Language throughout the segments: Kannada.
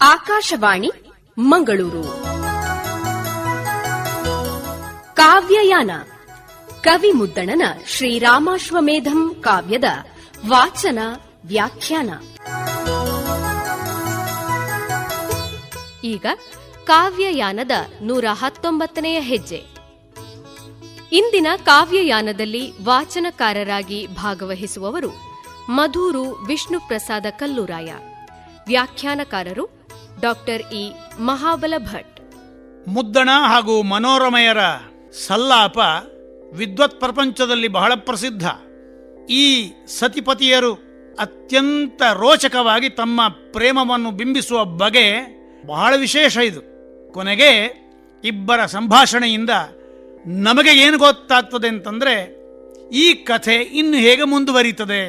ಆಕಾಶವಾಣಿ, ಮಂಗಳೂರು. ಕಾವ್ಯಯಾನ ಕವಿ ಮುದ್ದಣನ ಶ್ರೀರಾಮಾಶ್ವಮೇಧಂ ಕಾವ್ಯದ ವಾಚನ, ವ್ಯಾಖ್ಯಾನ. ಈಗ ಕಾವ್ಯಯಾನದ ನೂರ ಹತ್ತೊಂಬತ್ತನೆಯ ಹೆಜ್ಜೆ. ಇಂದಿನ ಕಾವ್ಯಯಾನದಲ್ಲಿ ವಾಚನಕಾರರಾಗಿ ಭಾಗವಹಿಸುವವರು ಮಧೂರು ವಿಷ್ಣು ಪ್ರಸಾದ ಕಲ್ಲೂರಾಯ. ವ್ಯಾಖ್ಯಾನಕಾರರು ಡಾಕ್ಟರ್ ಇ ಮಹಾಬಲ ಭಟ್ ಮುದ್ದಣ ಹಾಗೂ ಮನೋರಮಯರ ಸಲ್ಲಾಪ ವಿದ್ವತ್ ಪ್ರಪಂಚದಲ್ಲಿ ಬಹಳ ಪ್ರಸಿದ್ಧ. ಈ ಸತಿಪತಿಯರು ಅತ್ಯಂತ ರೋಚಕವಾಗಿ ತಮ್ಮ ಪ್ರೇಮವನ್ನು ಬಿಂಬಿಸುವ ಬಗೆ ಬಹಳ ವಿಶೇಷ ಇದು. ಕೊನೆಗೆ ಇಬ್ಬರ ಸಂಭಾಷಣೆಯಿಂದ ನಮಗೆ ಏನು ಗೊತ್ತಾಗ್ತದೆ ಅಂತಂದರೆ, ಈ ಕಥೆ ಇನ್ನು ಹೇಗೆ ಮುಂದುವರಿಯುತ್ತದೆ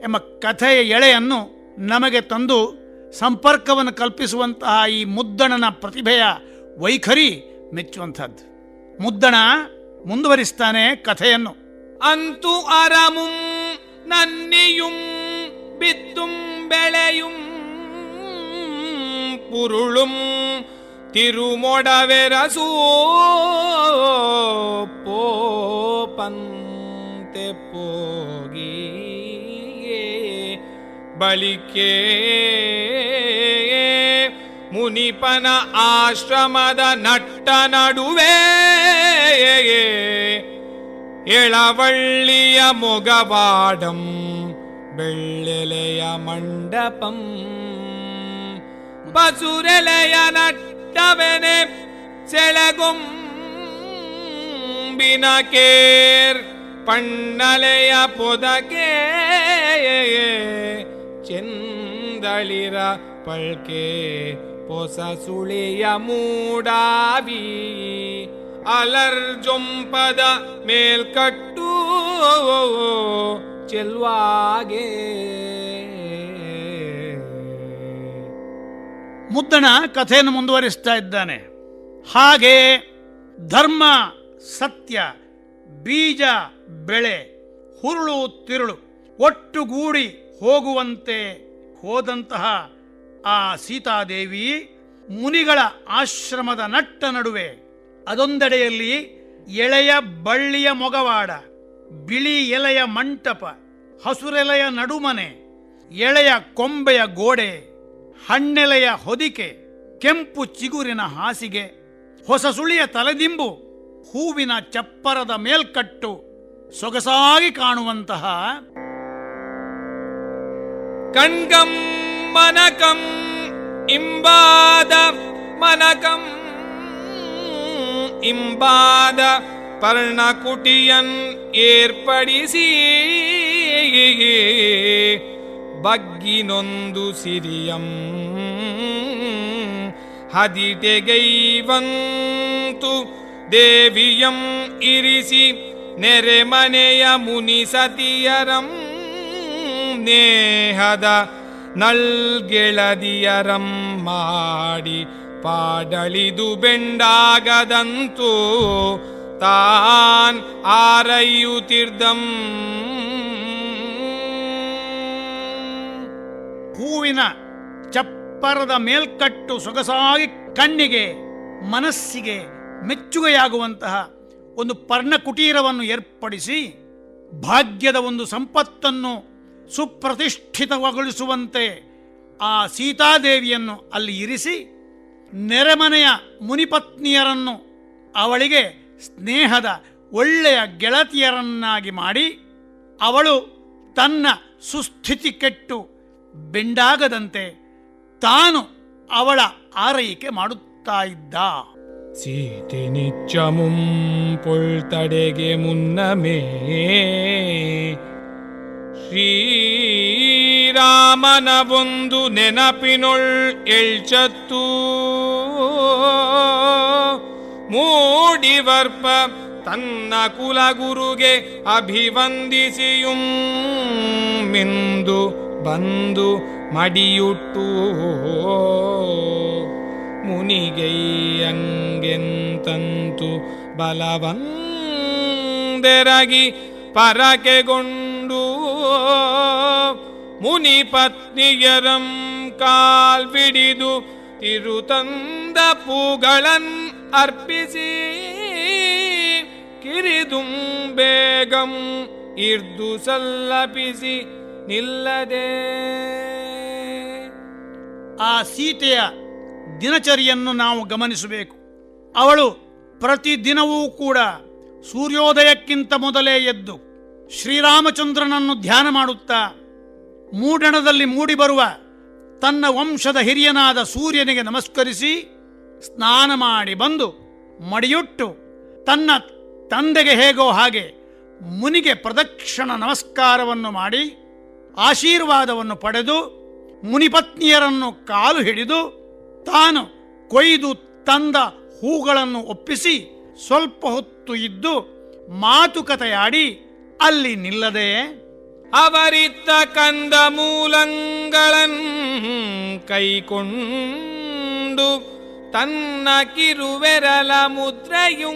ಎಂಬ ಕಥೆಯ ಎಳೆಯನ್ನು ನಮಗೆ ತಂದು ಸಂಪರ್ಕವನ್ನು ಕಲ್ಪಿಸುವಂತಹ ಈ ಮುದ್ದಣನ ಪ್ರತಿಭೆಯ ವೈಖರಿ ಮೆಚ್ಚುವಂಥದ್ದು. ಮುದ್ದಣ ಮುಂದುವರಿಸ್ತಾನೆ ಕಥೆಯನ್ನು. ಅಂತು ಅರಮುಂ ನನ್ನಿಯುಂ, ಬಿತ್ತುಂ, ಬೆಳೆಯುಂ, ಪುರುಳುಂ, ತಿರುಮೊಡವೆರಸೂ ಪೋಪಂತೆ ಪೋಗಿ. ಬಳಿಕೆ ಮುನಿಪನ ಆಶ್ರಮದ ನಟ್ಟ ನಡುವೆ ಎಳವಳ್ಳಿಯ ಮೊಗವಾಡಂ ಬೆಳ್ಳೆಲೆಯ ಮಂಡಪಂ ಬಸುರೆಲೆಯ ನಟ್ಟವೆನೆ ಸೆಳಗೊಂಬಿನ ಕೇರ್ ಪಣ್ಣಲೆಯ ಪೊದಕೆ ಚೆಂದಳಿರ ಪಳ್ಕೆ ಪೊಸ ಸುಳಿಯ ಮೂಡಾವಿ ಅಲರ್ಜೊಂಪದ ಮೇಲ್ಕಟ್ಟು ಚೆಲ್ವಾಗೆ. ಮುದ್ದಣ ಕಥೆಯನ್ನು ಮುಂದುವರಿಸ್ತಾ ಇದ್ದಾನೆ. ಹಾಗೆ ಧರ್ಮ, ಸತ್ಯ, ಬೀಜ, ಬೆಳೆ, ಹುರುಳು, ತಿರುಳು ಒಟ್ಟುಗೂಡಿ ಹೋಗುವಂತೆ ಹೋದಂತಹ ಆ ಸೀತಾದೇವಿ ಮುನಿಗಳ ಆಶ್ರಮದ ನಟ್ಟ ನಡುವೆ ಅದೊಂದೆಡೆಯಲ್ಲಿ ಎಳೆಯ ಬಳ್ಳಿಯ ಮೊಗವಾಡ, ಬಿಳಿ ಎಲೆಯ ಮಂಟಪ, ಹಸುರೆಲೆಯ ನಡುಮನೆ, ಎಳೆಯ ಕೊಂಬೆಯ ಗೋಡೆ, ಹಣ್ಣೆಲೆಯ ಹೊದಿಕೆ, ಕೆಂಪು ಚಿಗುರಿನ ಹಾಸಿಗೆ, ಹೊಸ ಸುಳಿಯ ತಲೆದಿಂಬು, ಹೂವಿನ ಚಪ್ಪರದ ಮೇಲ್ಕಟ್ಟು ಸೊಗಸಾಗಿ ಕಾಣುವಂತಹ ಕಣ್ಗಂ ಮನಕಂ ಇಂಬಾದ ಮನಕಂ ಇಂಬಾದ ಪರ್ಣಕುಟಿಯನ್ ಏರ್ಪಡಿಸಿ ಬಗ್ಗಿನೊಂದು ಸಿರಿಯಂ ಹದಿಟೆಗೈವಂತು ದೇವಿಯಂ ಇರಿಸಿ ನೆರೆಮನೆಯ ಮುನಿಸತಿಯರಂ ನೇಹದ ನಲ್ಗೆಳದಿಯರಂ ಮಾಡಿ ಪಾಡಳಿದು ಬೆಂಡಾಗದಂತು ತಾನ್ ಆರೈಯುತಿರ್ದಂ ಹೂವಿನ ಚಪ್ಪರದ ಮೇಲ್ಕಟ್ಟು ಸೊಗಸಾಗಿ ಕಣ್ಣಿಗೆ, ಮನಸ್ಸಿಗೆ ಮೆಚ್ಚುಗೆಯಾಗುವಂತಹ ಒಂದು ಪರ್ಣಕುಟೀರವನ್ನು ಏರ್ಪಡಿಸಿ ಭಾಗ್ಯದ ಒಂದು ಸಂಪತ್ತನ್ನು ಸುಪ್ರತಿಷ್ಠಿತಗೊಳಿಸುವಂತೆ ಆ ಸೀತಾದೇವಿಯನ್ನು ಅಲ್ಲಿ ಇರಿಸಿ ನೆರೆಮನೆಯ ಮುನಿಪತ್ನಿಯರನ್ನು ಅವಳಿಗೆ ಸ್ನೇಹದ ಒಳ್ಳೆಯ ಗೆಳತಿಯರನ್ನಾಗಿ ಮಾಡಿ ಅವಳು ತನ್ನ ಸುಸ್ಥಿತಿ ಕೆಟ್ಟು ಬೆಂಡಾಗದಂತೆ ತಾನು ಅವಳ ಆರೈಕೆ ಮಾಡುತ್ತಾ ಇದ್ದ. ಸೀತೆ ನಿಚ್ಚಮುಂ ಪೊಳ್ತಡೆಗೆ ಮುನ್ನಮೇ ಶ್ರೀರಾಮನ ಒಂದು ನೆನಪಿನೊಳ್ ಎಳ್ಚತ್ತು. ಮೂಡಿವರ್ಪ ತನ್ನ ಕುಲಗುರುಗೆ ಅಭಿವಂದಿಸಿಯುಂ ಮಿಂದು ಬಂದು ಮಡಿಯುಟ್ಟು. ಮುನಿಗೈಯಂಗೆಂತಂತು ಬಲವಂದೆರಗಿ ಪರಕೆಗೊಂಡು ಮುನಿ ಪತ್ನಿಯರಂ ಕಾಲ್ಬಿಡಿದು ತಿರುತಂದ ಪೂಗಳನ್ ಅರ್ಪಿಸಿ ಕಿರಿದುಂ ಬೇಗಂ ಇರ್ದು ಸಲ್ಲಪಿಸಿ ನಿಲ್ಲದೆ. ಆ ಸೀತೆಯ ದಿನಚರಿಯನ್ನು ನಾವು ಗಮನಿಸಬೇಕು. ಅವಳು ಪ್ರತಿದಿನವೂ ಕೂಡ ಸೂರ್ಯೋದಯಕ್ಕಿಂತ ಮೊದಲೇ ಎದ್ದು ಶ್ರೀರಾಮಚಂದ್ರನನ್ನು ಧ್ಯಾನ ಮಾಡುತ್ತಾ ಮೂಡಣದಲ್ಲಿ ಮೂಡಿಬರುವ ತನ್ನ ವಂಶದ ಹಿರಿಯನಾದ ಸೂರ್ಯನಿಗೆ ನಮಸ್ಕರಿಸಿ ಸ್ನಾನ ಮಾಡಿ ಬಂದು ಮಡಿಯುಟ್ಟು ತನ್ನ ತಂದೆಗೆ ಹೇಗೋ ಹಾಗೆ ಮುನಿಗೆ ಪ್ರದಕ್ಷಿಣ ನಮಸ್ಕಾರವನ್ನು ಮಾಡಿ ಆಶೀರ್ವಾದವನ್ನು ಪಡೆದು ಮುನಿಪತ್ನಿಯರನ್ನು ಕಾಲು ಹಿಡಿದು ತಾನು ಕೊಯ್ದು ತಂದ ಹೂಗಳನ್ನು ಒಪ್ಪಿಸಿ ಸ್ವಲ್ಪ ಹೊತ್ತು ಇದ್ದು ಮಾತುಕತೆಯಾಡಿ ಅಲ್ಲಿ ನಿಲ್ಲದೆ ಅವರಿತ್ತ ಕಂದ ಮೂಲಂಗಳನ್ ಕೈಕೊಂಡು ತನ್ನ ಕಿರುವೆರಲ ಮುದ್ರೆಯುಂಗುರದ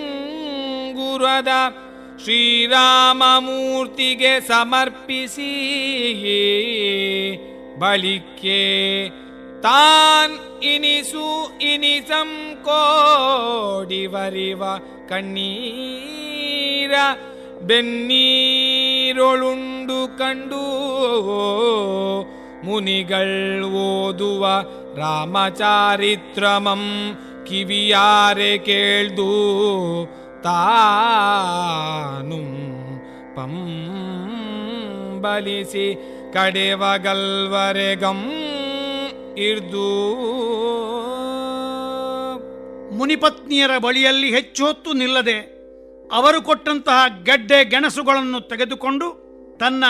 ಶ್ರೀರಾಮಮೂರ್ತಿಗೆ ಸಮರ್ಪಿಸಿ ಬಳಿಕೆ ತಾನ್ ಇನಿಸು ಇನಿಸಂ ಕೋಡಿವರಿವ ಕಣ್ಣೀರ ಬೆನ್ನೀರೊಳುಂಡು ಕಂಡು ಮುನಿಗಳ್ ಓದುವ ರಾಮಚಾರಿತ್ರಮಂ ಕಿವಿಯಾರೆ ಕೇಳ್ದು ತಾನು ಪಂಬಲಿಸಿ ಕಡೆವಗಲ್ವರೆಗಂ ಇರ್ದು. ಮುನಿಪತ್ನಿಯರ ಬಳಿಯಲ್ಲಿ ಹೆಚ್ಚು ಹೊತ್ತು ನಿಲ್ಲದೆ ಅವರು ಕೊಟ್ಟಂತಹ ಗೆಡ್ಡೆ ಗೆಣಸುಗಳನ್ನು ತೆಗೆದುಕೊಂಡು ತನ್ನ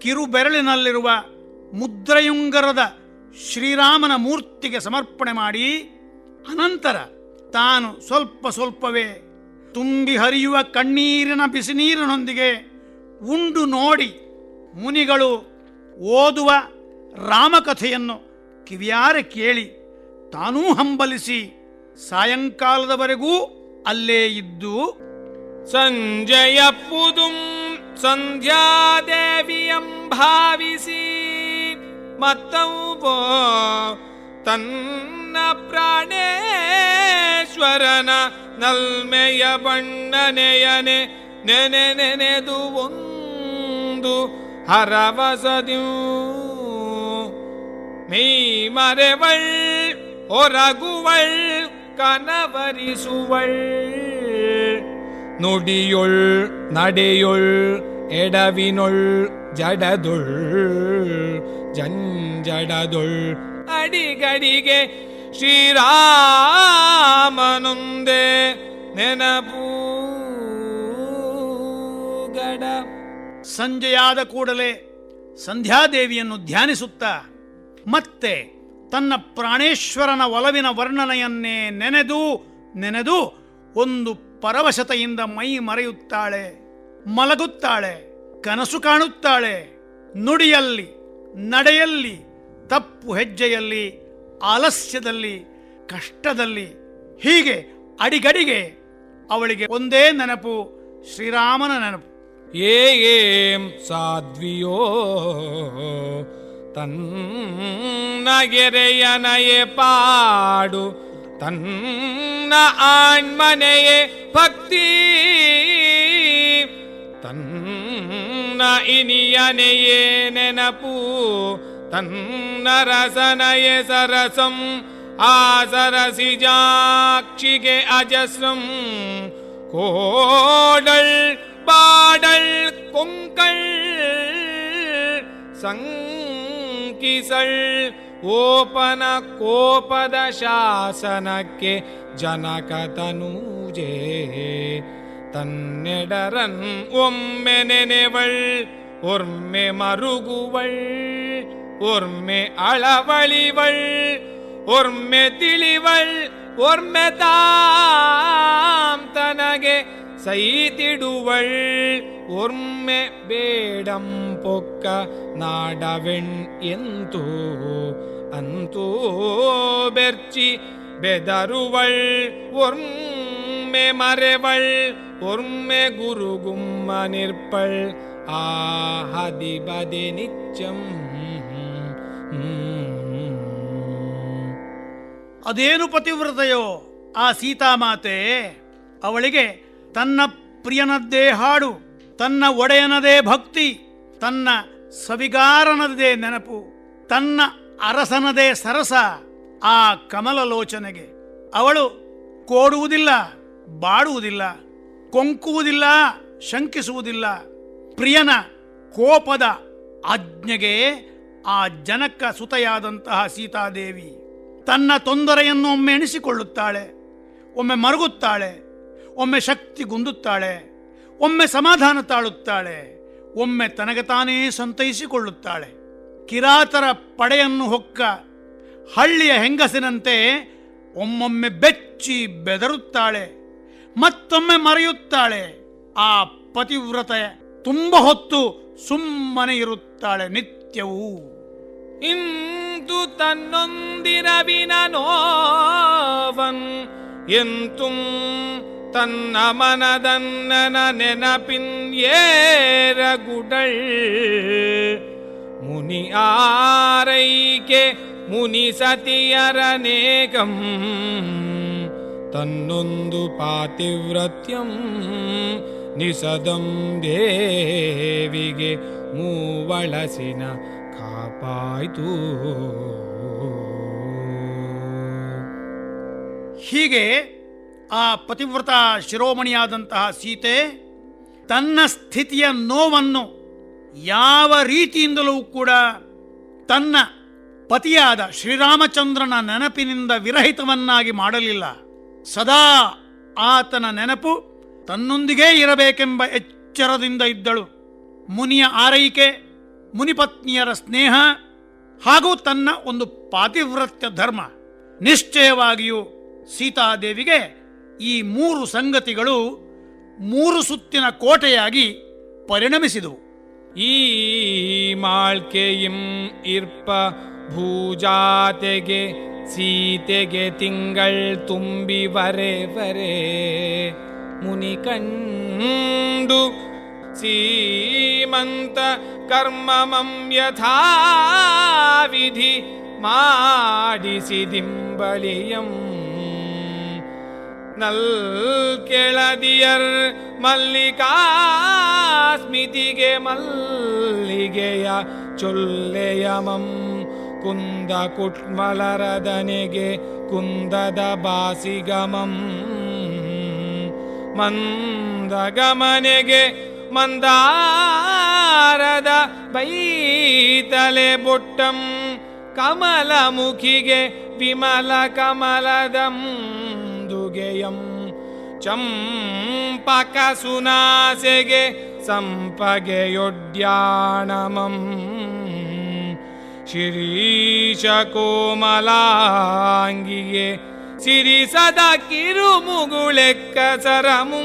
ಕಿರುಬೆರಳಿನಲ್ಲಿರುವ ಮುದ್ರಯುಂಗರದ ಶ್ರೀರಾಮನ ಮೂರ್ತಿಗೆ ಸಮರ್ಪಣೆ ಮಾಡಿ, ಅನಂತರ ತಾನು ಸ್ವಲ್ಪ ಸ್ವಲ್ಪವೇ ತುಂಬಿ ಹರಿಯುವ ಕಣ್ಣೀರಿನ ಬಿಸಿನೀರಿನೊಂದಿಗೆ ಉಂಡು ನೋಡಿ ಮುನಿಗಳು ಓದುವ ರಾಮಕಥೆಯನ್ನು ಕಿವಿಯಾರೆ ಕೇಳಿ ತಾನೂ ಹಂಬಲಿಸಿ ಸಾಯಂಕಾಲದವರೆಗೂ ಅಲ್ಲೇ ಇದ್ದು ಸಂಜಯ ಪುದುಂ ಸಂಧ್ಯಾದೇವಿಯಂ ಭಾವಿಸಿ ಮತ್ತವು ತನ್ನ ಪ್ರಾಣೇಶ್ವರನ ನಲ್ಮೆಯ ಬಣ್ಣನೆಯನೆ ನೆನೆ ನೆನೆದು ಒಂದು ಹರವಸದಿಯೂ ಮೀ ಮರೆವಳ್ ಹೊರಗುವಳ್ ಕನವರಿಸುವಳ್. ನುಡಿಯೊಳ್ ನಡೆಯೊಳ್ ಎಡವಿನೊಳ್ ಜಡದೊಳ್ ಜಂಜಡದೊಳ್ ಅಡಿಗಡಿಗೆ ಶ್ರೀರಾಮನುಂದೆ ನೆನಪೂ ಗಡ ಸಂಜೆಯಾದ ಕೂಡಲೇ ಸಂಧ್ಯಾದೇವಿಯನ್ನು ಧ್ಯಾನಿಸುತ್ತಾ ಮತ್ತೆ ತನ್ನ ಪ್ರಾಣೇಶ್ವರನ ಒಲವಿನ ವರ್ಣನೆಯನ್ನೇ ನೆನೆದು ನೆನೆದು ಒಂದು ಪರವಶತೆಯಿಂದ ಮೈ ಮರೆಯುತ್ತಾಳೆ, ಮಲಗುತ್ತಾಳೆ, ಕನಸು ಕಾಣುತ್ತಾಳೆ. ನುಡಿಯಲ್ಲಿ, ನಡೆಯಲ್ಲಿ, ತಪ್ಪು ಹೆಜ್ಜೆಯಲ್ಲಿ, ಆಲಸ್ಯದಲ್ಲಿ, ಕಷ್ಟದಲ್ಲಿ, ಹೀಗೆ ಅಡಿಗಡಿಗೆ ಅವಳಿಗೆ ಒಂದೇ ನೆನಪು, ಶ್ರೀರಾಮನ ನೆನಪು. ಏ, ಏಂ ಸಾಧ್ವಿಯೋ, ತನ್ನ ಗೆರೆಯನಯೇ ಪಾಡು തന്ന ആൺമനയെ ഭക്തി തന്ന ഇനിയനയെ നെനപ്പൂ തന്ന രസനയെ സരസം ആ സരസിജാക്ഷികെ അജസ്രം കോടൽ പാടൽ കൊങ്കൽ சங்கிசள் ಓಪನ ಕೋಪದ ಶಾಸನಕ್ಕೆ ಜನಕತನೂಜೆ ತನ್ನೆಡರನ್ ಒಮ್ಮೆ ನೆನೆವಳ್, ಒರ್ಮೆ ಮರುಗುವಳ್, ಒರ್ಮೆ ಅಳವಳಿವಳ್, ಒರ್ಮೆ ತಿಳಿವಳ್, ಒರ್ಮೆ ತಾಂ ತನಗೆ ಸೈತಿಡುವಳ್. ಒರ್ಮೆ ಬೇಡಂ ಪೊಕ್ಕ ನಾಡವೆಣ್ ಎಂತೂ ಅಂತೂ ಬೆರ್ಚಿ ಬೆದರುವಳ್, ಒರ್ಮೆ ಮರೆವಳ್, ಒರ್ಮೆ ಗುರುಗುಮ್ಮ ನಿರ್ಪಳ್, ಆ ಹದಿಬದೆ ನಿಚ್ಚಂ. ಅದೇನು ಪತಿವ್ರತೆಯೋ ಆ ಸೀತಾಮಾತೆ ಅವಳಿಗೆ ತನ್ನ ಪ್ರಿಯನದ್ದೇ ಹಾಡು, ತನ್ನ ಒಡೆಯನದೇ ಭಕ್ತಿ, ತನ್ನ ಸವಿಗಾರನದೇ ನೆನಪು, ತನ್ನ ಅರಸನದೇ ಸರಸ ಆ ಕಮಲಲೋಚನೆಗೆ. ಅವಳು ಕೋಡುವುದಿಲ್ಲ, ಬಾಡುವುದಿಲ್ಲ, ಕೊಂಕುವುದಿಲ್ಲ, ಶಂಕಿಸುವುದಿಲ್ಲ. ಪ್ರಿಯನ ಕೋಪದ ಆಜ್ಞೆಗೆ ಆ ಜನಕ ಸುತೆಯಾದಂತಹ ಸೀತಾದೇವಿ ತನ್ನ ತೊಂದರೆಯನ್ನು ಒಮ್ಮೆ ಎಣಿಸಿಕೊಳ್ಳುತ್ತಾಳೆ, ಒಮ್ಮೆ ಮರುಗುತ್ತಾಳೆ, ಒಮ್ಮೆ ಶಕ್ತಿ ಗುಂದುತ್ತಾಳೆ, ಒಮ್ಮೆ ಸಮಾಧಾನ ತಾಳುತ್ತಾಳೆ, ಒಮ್ಮೆ ತನಗೆ ತಾನೇ ಸಂತೈಸಿಕೊಳ್ಳುತ್ತಾಳೆ. ಕಿರಾತರ ಪಡೆಯನ್ನು ಹೊಕ್ಕ ಹಳ್ಳಿಯ ಹೆಂಗಸಿನಂತೆ ಒಮ್ಮೊಮ್ಮೆ ಬೆಚ್ಚಿ ಬೆದರುತ್ತಾಳೆ, ಮತ್ತೊಮ್ಮೆ ಮರೆಯುತ್ತಾಳೆ. ಆ ಪತಿವ್ರತೆ ತುಂಬ ಹೊತ್ತು ಸುಮ್ಮನೆ ಇರುತ್ತಾಳೆ ನಿತ್ಯವೂ. ಇಂದು ತನ್ನೊಂದಿರವಿನ ನೋವನ್, ಎಂತು ತನ್ನ ಮನದನ್ನನ ನೆನಪಿನ್ ಏರಗುಡಳ್. ಮುನಿ ಆರೈಕೆ ಮುನಿ ಸತಿಯರನೇಕಂ ತನ್ನೊಂದು ಪಾತಿವ್ರತ್ಯಂ ನಿಸದಂ ದೇವಿಗೆ ಮೂವಳಸಿನ ಕಾಪಾಯಿತು. ಹೀಗೆ ಆ ಪತಿವ್ರತ ಶಿರೋಮಣಿಯಾದಂತಹ ಸೀತೆ ತನ್ನ ಸ್ಥಿತಿಯ ನೋವನ್ನು ಯಾವ ರೀತಿಯಿಂದಲೂ ಕೂಡ ತನ್ನ ಪತಿಯಾದ ಶ್ರೀರಾಮಚಂದ್ರನ ನೆನಪಿನಿಂದ ವಿರಹಿತವನ್ನಾಗಿ ಮಾಡಲಿಲ್ಲ. ಸದಾ ಆತನ ನೆನಪು ತನ್ನೊಂದಿಗೇ ಇರಬೇಕೆಂಬ ಎಚ್ಚರದಿಂದ ಇದ್ದಳು. ಮುನಿಯ ಆರೈಕೆ, ಮುನಿಪತ್ನಿಯರ ಸ್ನೇಹ ಹಾಗೂ ತನ್ನ ಒಂದು ಪಾತಿವ್ರತ್ಯ ಧರ್ಮ. ನಿಶ್ಚಯವಾಗಿಯೂ ಸೀತಾದೇವಿಗೆ ಈ ಮೂರು ಸಂಗತಿಗಳು ಮೂರು ಸುತ್ತಿನ ಕೋಟೆಯಾಗಿ ಪರಿಣಮಿಸಿದವು. ಈ ಮಾಳ್ಕೆಯಿಂ ಇರ್ಪ ಭೂಜಾತೆಗೆ ಸೀತೆಗೆ ತಿಂಗಳ್ ತುಂಬಿ ವರೆ ವರೆ. ಮುನಿ ಕಂಡು ಸೀಮಂತ ಕರ್ಮಮಂ ಯಥಾವಿಧಿ ಮಾಡಿಸಿದಿಂಬಳಿಯಂ ನಲ್ ಕೆಳದಿಯರ್ ಮಲ್ಲಿಕಾ ಸ್ಮಿತಿಗೆ ಮಲ್ಲಿಗೆಯ ಚೊಲ್ಲೆಯಮಂ ಕುಂದ ಕುಟ್ಮಲರದನೆಗೆ ಕುಂದದ ಬಾಸಿಗಮಂ. ಮಂದಗಮನೆಗೆ ಮಂದಾರದ ಬೈತಲೆ ಬೊಟ್ಟಂ ಕಮಲ ಮುಖಿಗೆ ವಿಮಲ ಕಮಲದಂ. ದುಗೆಯಂ ಚಂಪಕ ಸುನಾಸೆಗೆ ಸಂಪಗೆಯೊಡ್ಯಾಣಮಂ. ಶಿರೀಶ ಕೋಮಲಾಂಗಿಗೆ ಸಿರಿಸದ ಕಿರುಮುಗುಳೆಕ್ಕ ಸರಮು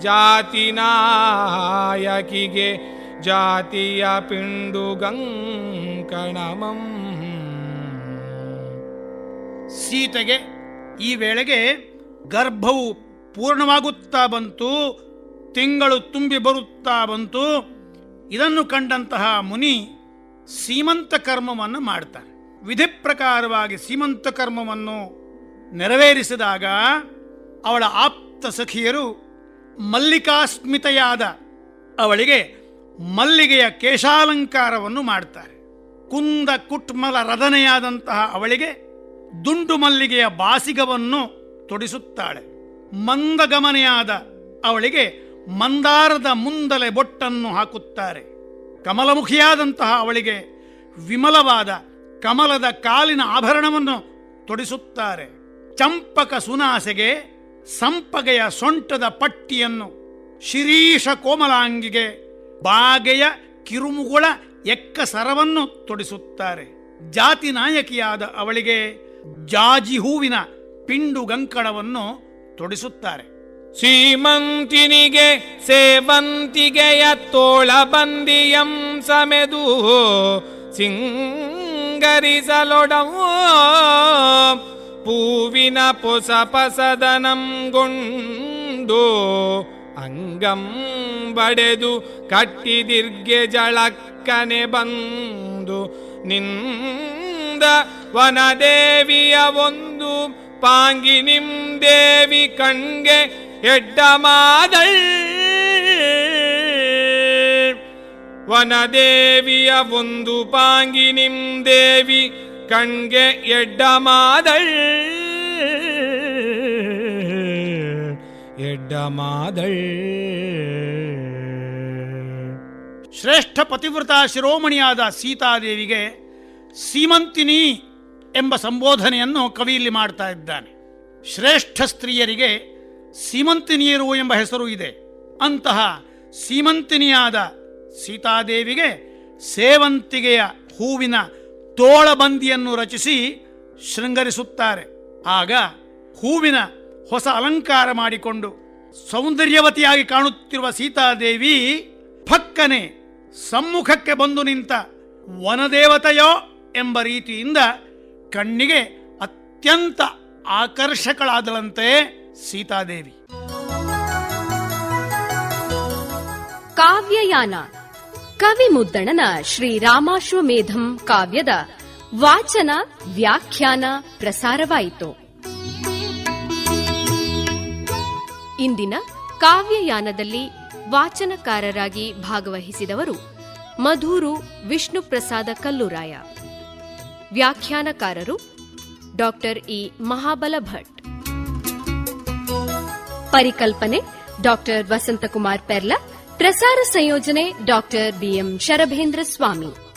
ಜಾತಿ ನಾಯಕಿಗೆ ಜಾತಿಯ ಪಿಂಡುಗಂಕಣಮಂ. ಸೀತೆಗೆ ಈ ವೇಳೆಗೆ ಗರ್ಭವು ಪೂರ್ಣವಾಗುತ್ತಾ ಬಂತು, ತಿಂಗಳು ತುಂಬಿ ಬರುತ್ತಾ ಬಂತು. ಇದನ್ನು ಕಂಡಂತಹ ಮುನಿ ಸೀಮಂತ ಕರ್ಮವನ್ನು ಮಾಡ್ತಾರೆ ವಿಧಿ ಪ್ರಕಾರವಾಗಿ ಸೀಮಂತ ಕರ್ಮವನ್ನು ನೆರವೇರಿಸಿದಾಗ ಅವಳ ಆಪ್ತ ಸಖಿಯರು ಮಲ್ಲಿಕಾಸ್ಮಿತೆಯಾದ ಅವಳಿಗೆ ಮಲ್ಲಿಗೆಯ ಕೇಶಾಲಂಕಾರವನ್ನು ಮಾಡ್ತಾರೆ. ಕುಂದ ಕುಟ್ಮಲ ರದನೆಯಾದಂತಹ ಅವಳಿಗೆ ದುಂಡು ಮಲ್ಲಿಗೆಯ ಬಾಸಿಗವನ್ನು ತೊಡಿಸುತ್ತಾಳೆ. ಮಂದಗಮನೆಯಾದ ಅವಳಿಗೆ ಮಂದಾರದ ಮುಂದಲೆ ಬೊಟ್ಟನ್ನು ಹಾಕುತ್ತಾರೆ. ಕಮಲಮುಖಿಯಾದಂತಹ ಅವಳಿಗೆ ವಿಮಲವಾದ ಕಮಲದ ಕಾಲಿನ ಆಭರಣವನ್ನು ತೊಡಿಸುತ್ತಾರೆ. ಚಂಪಕ ಸುನಾಸೆಗೆ ಸಂಪಗೆಯ ಸೊಂಟದ ಪಟ್ಟಿಯನ್ನು ಶಿರೀಷ ಕೋಮಲಾಂಗಿಗೆ ಬಾಗೆಯ ಕಿರುಮುಗುಳ ಎಕ್ಕ ಸರವನ್ನು ತೊಡಿಸುತ್ತಾರೆ. ಜಾತಿ ನಾಯಕಿಯಾದ ಅವಳಿಗೆ ಜಾಜಿ ಹೂವಿನ ಪಿಂಡು ಗಂಕಣವನ್ನು ತೊಡಿಸುತ್ತಾರೆ. ಸೀಮಂತಿನಿಗೆ ಸೇವಂತಿಗೆಯ ತೋಳ ಬಂದಿಯಂ ಸಮೆದು ಸಿಂಗರಿಸಲೊಡವು ಪೂವಿನ ಪೊಸ ಪಸದನಂಗೊಂಡು ಅಂಗಂ ಬಡೆದು ಕಟ್ಟಿದಿರ್ಗೆ ಜಳಕ್ಕನೆ ಬಂದು ನಿಂದ ವನದೇವಿಯ ಒಂದು ಪಾಂಗಿನಿಂ ದೇವಿ ಕಣ್ಗೆ ಎಡ್ಡಮಾದಳ್ ವನದೇವಿಯ ಒಂದು ಪಾಂಗಿನಿಂ ದೇವಿ ಕಣ್ಗೆ ಎಡ್ಡಮಾದಳ್ ಎಡ್ಡಮಾದಳ್ ಶ್ರೇಷ್ಠ ಪತಿವ್ರತ ಶಿರೋಮಣಿಯಾದ ಸೀತಾದೇವಿಗೆ ಸೀಮಂತಿನಿ ಎಂಬ ಸಂಬೋಧನೆಯನ್ನು ಕವಿಯಲ್ಲಿ ಮಾಡ್ತಾ ಇದ್ದಾನೆ. ಶ್ರೇಷ್ಠ ಸ್ತ್ರೀಯರಿಗೆ ಸೀಮಂತಿನಿಯರು ಎಂಬ ಹೆಸರು ಇದೆ. ಅಂತಹ ಸೀಮಂತಿನಿಯಾದ ಸೀತಾದೇವಿಗೆ ಸೇವಂತಿಗೆಯ ಹೂವಿನ ತೋಳಬಂದಿಯನ್ನು ರಚಿಸಿ ಶೃಂಗರಿಸುತ್ತಾರೆ. ಆಗ ಹೂವಿನ ಹೊಸ ಅಲಂಕಾರ ಮಾಡಿಕೊಂಡು ಸೌಂದರ್ಯವತಿಯಾಗಿ ಕಾಣುತ್ತಿರುವ ಸೀತಾದೇವಿ ಫಕ್ಕನೆ ಸಮ್ಮುಖಕ್ಕೆ ಬಂದು ನಿಂತ ವನದೇವತೆಯೋ ಎಂಬ ರೀತಿಯಿಂದ ಕಣ್ಣಿಗೆ ಅತ್ಯಂತ ಆಕರ್ಷಕಳಾದಳಂತೆ ಸೀತಾದೇವಿ. ಕಾವ್ಯಯಾನ. ಕವಿ ಮುದ್ದಣನ ಶ್ರೀರಾಮಾಶ್ವಮೇಧಂ ಕಾವ್ಯದ ವಾಚನ ವ್ಯಾಖ್ಯಾನ ಪ್ರಸಾರವಾಯಿತು. ಇಂದಿನ ಕಾವ್ಯಯಾನದಲ್ಲಿ ವಾಚನಕಾರರಾಗಿ ಭಾಗವಹಿಸಿದವರು ಮಧೂರು ವಿಷ್ಣುಪ್ರಸಾದ ಕಲ್ಲುರಾಯ. ವ್ಯಾಖ್ಯಾನಕಾರರು ಡಾಕ್ಟರ್ ಇ ಮಹಾಬಲ ಭಟ್ ಪರಿಕಲ್ಪನೆ ಡಾಕ್ಟರ್ ವಸಂತಕುಮಾರ್ ಪೆರ್ಲ. ಪ್ರಸಾರ ಸಂಯೋಜನೆ ಡಾಕ್ಟರ್ ಬಿಎಂ ಶರಭೇಂದ್ರ ಸ್ವಾಮಿ.